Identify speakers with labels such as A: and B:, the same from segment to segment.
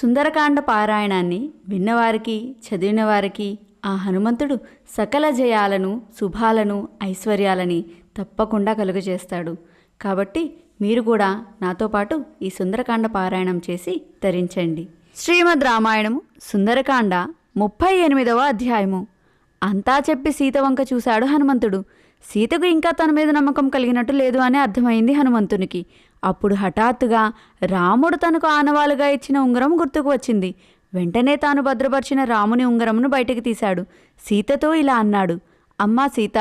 A: సుందరకాండ పారాయణాన్ని విన్నవారికి చదివిన వారికి ఆ హనుమంతుడు సకల జయాలను శుభాలను ఐశ్వర్యాలని తప్పకుండా కలుగజేస్తాడు. కాబట్టి మీరు కూడా నాతో పాటు ఈ సుందరకాండ పారాయణం చేసి ధరించండి శ్రీమద్ రామాయణము సుందరకాండ ముప్పై ఎనిమిదవ అధ్యాయము. అంతా చెప్పి సీతవంక చూశాడు హనుమంతుడు. సీతకు ఇంకా తన మీద నమ్మకం కలిగినట్టు లేదు అని అర్థమైంది హనుమంతునికి. అప్పుడు హఠాత్తుగా రాముడు తనకు ఆనవాలుగా ఇచ్చిన ఉంగరం గుర్తుకు వచ్చింది. వెంటనే తాను భద్రపరిచిన రాముని ఉంగరమును బయటికి తీశాడు. సీతతో ఇలా అన్నాడు అమ్మా సీత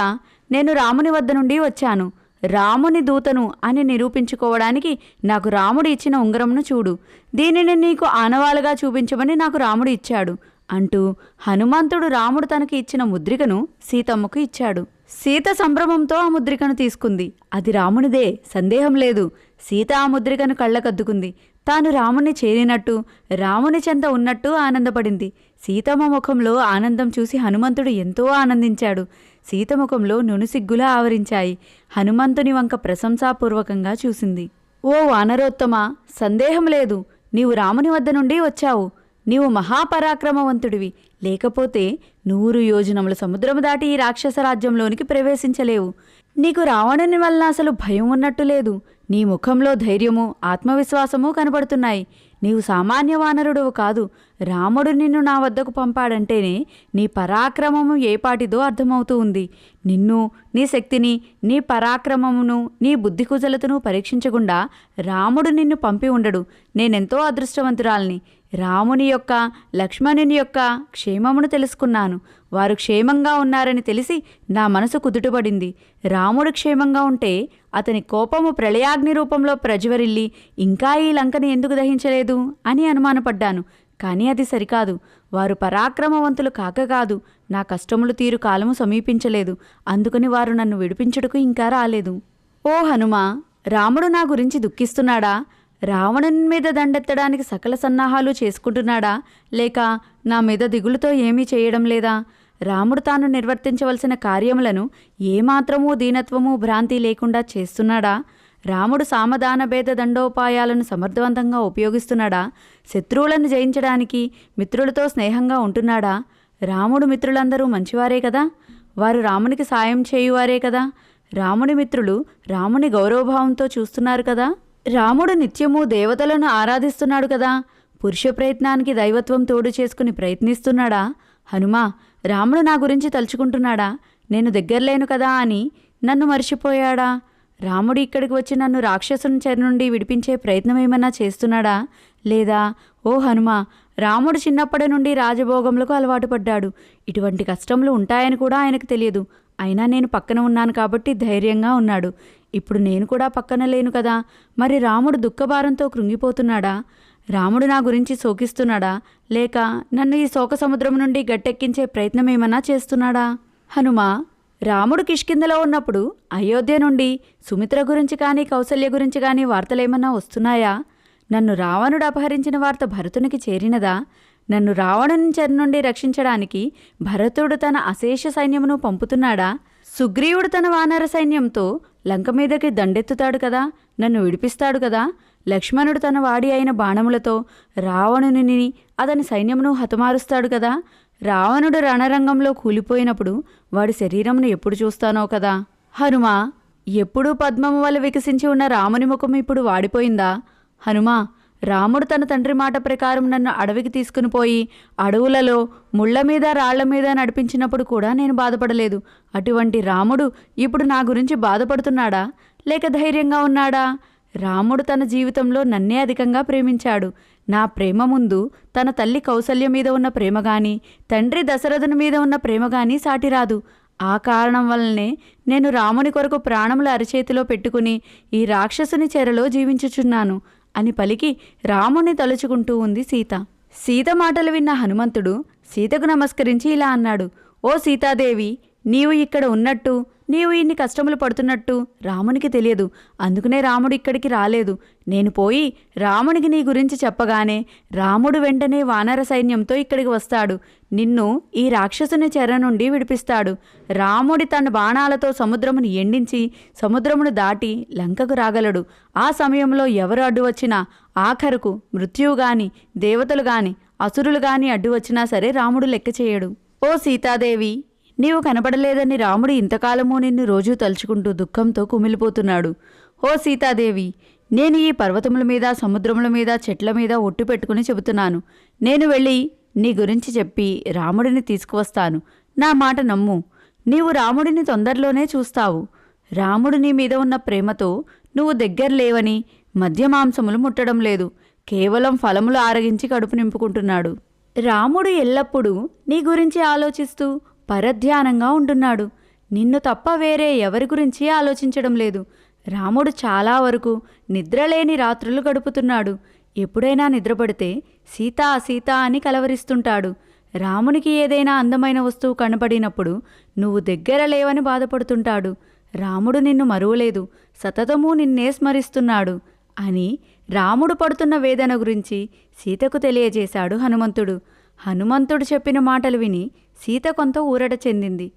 A: నేను రాముని వద్ద నుండి వచ్చాను. రాముని దూతను అని నిరూపించుకోవడానికి నాకు రాముడు ఇచ్చిన ఉంగరంను చూడు. దీనిని నీకు ఆనవాలుగా చూపించమని నాకు రాముడు ఇచ్చాడు అంటూ హనుమంతుడు రాముడు తనకి ఇచ్చిన ముద్రికను సీతమ్మకు ఇచ్చాడు. సీత సంభ్రమంతో ఆ ముద్రికను తీసుకుంది. అది రామునిదే సందేహం లేదు. సీత ఆ ముద్రికను కళ్ళకద్దుకుంది. తాను రాముని చేరినట్టు రాముని చెంత ఉన్నట్టు ఆనందపడింది. సీతమ్మ ముఖంలో ఆనందం చూసి హనుమంతుడు ఎంతో ఆనందించాడు. సీత ముఖంలో నునుసిగ్గులా ఆవరించాయి. హనుమంతుని వంక ప్రశంసాపూర్వకంగా చూసింది. ఓ వానరోత్తమ సందేహం లేదు. నీవు రాముని వద్ద నుండి వచ్చావు. నీవు మహాపరాక్రమవంతుడివి. లేకపోతే నూరు యోజనముల సముద్రము దాటి ఈ రాక్షస రాజ్యంలోనికి ప్రవేశించలేవు. నీకు రావణుని వల్ల అసలు భయం ఉన్నట్టు లేదు. నీ ముఖంలో ధైర్యము ఆత్మవిశ్వాసము కనబడుతున్నాయి. నీవు సామాన్య వానరుడువు కాదు. రాముడు నిన్ను నా వద్దకు పంపాడంటేనే నీ పరాక్రమము ఏపాటిదో అర్థమవుతూ ఉంది. నిన్ను నీ శక్తిని నీ పరాక్రమమును నీ బుద్ధి కుశలతను పరీక్షించకుండా రాముడు నిన్ను పంపి ఉండడు. నేనెంతో అదృష్టవంతురాల్ని. రాముని యొక్క లక్ష్మణుని యొక్క క్షేమమును తెలుసుకున్నాను. వారు క్షేమంగా ఉన్నారని తెలిసి నా మనసు కుదుటపడింది. రాముడు క్షేమంగా ఉంటే అతని కోపము ప్రళయాగ్ని రూపంలో ప్రజ్వరిల్లి ఇంకా ఈ లంకని ఎందుకు దహించలేదు? అని అనుమానపడ్డాను. కానీ అది సరికాదు. వారు పరాక్రమవంతులు కాక కాదు. నా కష్టములు తీరు కాలము సమీపించలేదు. అందుకని వారు నన్ను విడిపించుటకు ఇంకా రాలేదు. ఓ హనుమా రాముడు నా గురించి దుఃఖిస్తున్నాడా? రావణుని మీద దండెత్తడానికి సకల సన్నాహాలు చేసుకుంటున్నాడా? లేక నా మీద దిగులుతో ఏమీ చేయడం లేదా? రాముడు తాను నిర్వర్తించవలసిన కార్యములను ఏమాత్రమూ దీనత్వము భ్రాంతి లేకుండా చేస్తున్నాడా? రాముడు సామధాన భేద దండోపాయాలను సమర్థవంతంగా ఉపయోగిస్తున్నాడా? శత్రువులను జయించడానికి మిత్రులతో స్నేహంగా ఉంటున్నాడా? రాముడు మిత్రులందరూ మంచివారే కదా? వారు రామునికి సాయం చేయువారే కదా? రాముని మిత్రులు రాముని గౌరవభావంతో చూస్తున్నారు కదా? రాముడు నిత్యము దేవతలను ఆరాధిస్తున్నాడు కదా. పురుష ప్రయత్నానికి దైవత్వం తోడు చేసుకుని ప్రయత్నిస్తున్నాడా? హనుమా రాముడు నా గురించి తలుచుకుంటున్నాడా? నేను దగ్గరలేను కదా అని నన్ను మర్చిపోయాడా? రాముడు ఇక్కడికి వచ్చి నన్ను రాక్షసుని చెర నుండి విడిపించే ప్రయత్నం ఏమన్నా చేస్తున్నాడా? లేదా? ఓ హనుమా రాముడు చిన్నప్పటి నుండి రాజభోగములకు అలవాటు పడ్డాడు. ఇటువంటి కష్టములు ఉంటాయని కూడా ఆయనకు తెలియదు. అయినా నేను పక్కన ఉన్నాను కాబట్టి ధైర్యంగా ఉన్నాడు. ఇప్పుడు నేను కూడా పక్కన లేను కదా. మరి రాముడు దుఃఖభారంతో కృంగిపోతున్నాడా? రాముడు నా గురించి శోకిస్తున్నాడా? లేక నన్ను ఈ శోక సముద్రం నుండి గట్టెక్కించే ప్రయత్నం ఏమన్నా చేస్తున్నాడా? హనుమా రాముడు కిష్కిందలో ఉన్నప్పుడు అయోధ్య నుండి సుమిత్ర గురించి కానీ కౌసల్య గురించి కానీ వార్తలేమన్నా వస్తున్నాయా? నన్ను రావణుడు అపహరించిన వార్త భరతునికి చేరినదా? నన్ను రావణుని చెర నుండి రక్షించడానికి భరతుడు తన అశేష సైన్యమును పంపుతున్నాడా? సుగ్రీవుడు తన వానర సైన్యంతో లంక మీదకి దండెత్తుతాడు కదా నన్ను విడిపిస్తాడు కదా. లక్ష్మణుడు తన వాడి అయిన బాణములతో రావణుని అతని సైన్యమును హతమారుస్తాడు కదా. రావణుడు రణరంగంలో కూలిపోయినప్పుడు వాడి శరీరమును ఎప్పుడు చూస్తానో కదా. హనుమా ఎప్పుడూ పద్మము వల్ల వికసించి ఉన్న రాముని ముఖం ఇప్పుడు వాడిపోయిందా? హనుమా రాముడు తన తండ్రి మాట ప్రకారం నన్ను అడవికి తీసుకుని పోయి అడవులలో ముళ్ళ మీద రాళ్ళ మీద నడిపించినప్పుడు కూడా నేను బాధపడలేదు. అటువంటి రాముడు ఇప్పుడు నా గురించి బాధపడుతున్నాడా? లేక ధైర్యంగా ఉన్నాడా? రాముడు తన జీవితంలో నన్నే అధికంగా ప్రేమించాడు. నా ప్రేమ ముందు తన తల్లి కౌసల్య మీద ఉన్న ప్రేమ గాని తండ్రి దశరథుని మీద ఉన్న ప్రేమ గాని సాటిరాదు ఆ కారణం వల్లనే నేను రాముని కొరకు ప్రాణముల అరిచేతిలో పెట్టుకుని ఈ రాక్షసుని చెరలో జీవించుచున్నాను. అని పలికి రాముని తలుచుకుంటూ ఉంది సీత. సీత మాటలు విన్న హనుమంతుడు సీతకు నమస్కరించి ఇలా అన్నాడు ఓ సీతాదేవి నీవు ఇక్కడ ఉన్నట్టు నీవు ఇన్ని కష్టములు పడుతున్నట్టు రామునికి తెలియదు. అందుకనే రాముడు ఇక్కడికి రాలేదు. నేను పోయి రామునికి నీ గురించి చెప్పగానే రాముడు వెంటనే వానర సైన్యంతో ఇక్కడికి వస్తాడు. నిన్ను ఈ రాక్షసుని చెర నుండి విడిపిస్తాడు. రాముడి తన బాణాలతో సముద్రమును ఎండించి సముద్రమును దాటి లంకకు రాగలడు. ఆ సమయంలో ఎవరు అడ్డు వచ్చినా ఆఖరుకు మృత్యువు గాని దేవతలు గాని అసురులు గాని అడ్డు వచ్చినా సరే రాముడు లెక్క చేయడు. ఓ సీతాదేవి నీవు కనపడలేదని రాముడు ఇంతకాలము నిన్ను రోజూ తలుచుకుంటూ దుఃఖంతో కుమిలిపోతున్నాడు. ఓ సీతాదేవి నేను ఈ పర్వతముల మీద సముద్రముల మీద చెట్ల మీద ఒట్టు పెట్టుకుని చెబుతున్నాను. నేను వెళ్ళి నీ గురించి చెప్పి రాముడిని తీసుకువస్తాను. నా మాట నమ్ము. నీవు రాముడిని తొందరలోనే చూస్తావు. రాముడు నీ మీద ఉన్న ప్రేమతో నువ్వు దగ్గర లేవని మద్య మాంసములు ముట్టడం లేదు. కేవలం ఫలములు ఆరగించి కడుపు నింపుకుంటున్నాడు. రాముడు ఎల్లప్పుడూ నీ గురించి ఆలోచిస్తూ పరధ్యానంగా ఉంటున్నాడు. నిన్ను తప్ప వేరే ఎవరి గురించి ఆలోచించడం లేదు. రాముడు చాలా వరకు నిద్రలేని రాత్రులు గడుపుతున్నాడు. ఎప్పుడైనా నిద్రపడితే సీతా సీతా అని కలవరిస్తుంటాడు. రామునికి ఏదైనా అందమైన వస్తువు కనపడినప్పుడు నువ్వు దగ్గర లేవని బాధపడుతుంటాడు. రాముడు నిన్ను మరువలేదు. సతతము నిన్నే స్మరిస్తున్నాడు అని రాముడు పడుతున్న వేదన గురించి సీతకు తెలియజేశాడు హనుమంతుడు. హనుమంతుడు చెప్పిన మాటలు విని సీత కొంత ఊరట చెందింది.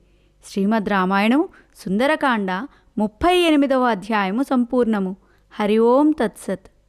A: శ్రీమద్ రామాయణం సుందరకాండ ముప్పై ఎనిమిదవ అధ్యాయము సంపూర్ణము. హరి ఓం తత్సత్.